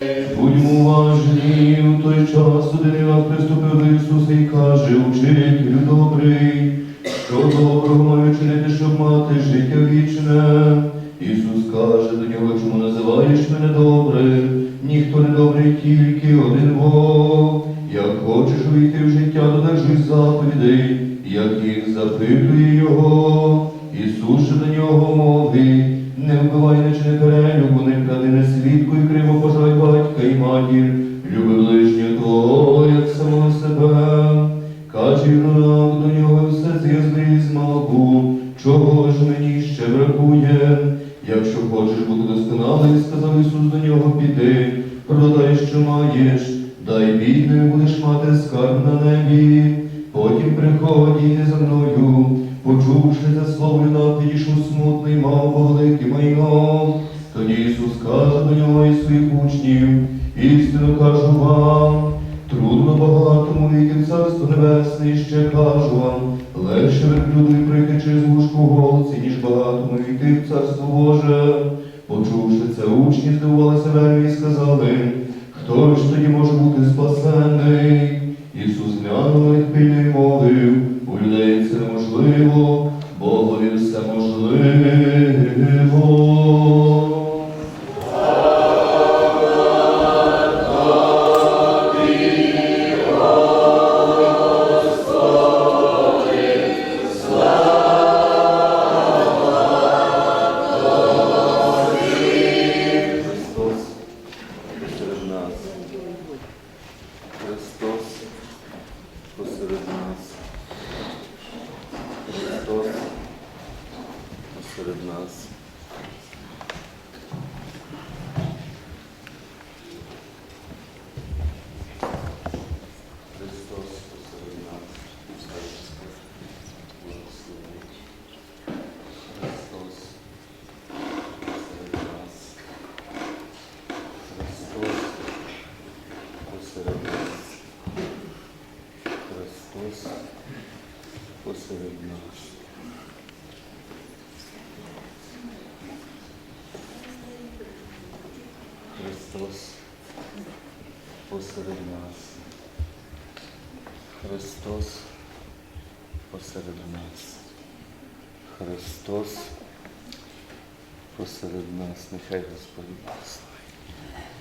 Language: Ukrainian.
Будьмо уважні, у той час один Іван приступив до Ісуса і каже, учителю добрий, що доброго маю чинити, щоб мати життя вічне. Ісус каже до нього, чому називаєш мене добрим? Ніхто не добрий, тільки один Бог. Як хочеш увійти в життя, додержуй заповідей, як їх запитує його. Ісус до нього мовить, не вбивай, не чини перелюбу, не кради, не батька і матір, люби ближнього твого, як самого себе. Каже юнак до нього все з'язди з малку, чого ж мені ще бракує? Якщо хочеш бути досконалий, сказав Ісус до нього, піди, продай, що маєш, дай бідною будеш мати скарб на небі. Потім приходь і йди за мною, почувши це слово, юнак підійшов смутний, мав велике майно. Тоді Ісус каже до нього і своїх учнів, істину кажу вам, трудно багатому війти в царство небесне, і ще кажу вам, легше верблюдові прийти через вушку голці, ніж багатому війти в царство Боже. Почувши це, учні здивувалися вельми і сказали, хто ж тоді може бути спасений? Ісус глянув і пильно мовив, у людей це неможливо, Богові все можливо. Христос посеред нас. Христос посеред нас. Христос посеред нас. Благословить. Христос посеред нас. Христос посеред нас. Христос посеред нас. Христос посеред нас. Христос посеред нас. Христос посеред нас. Нехай Господь благословить.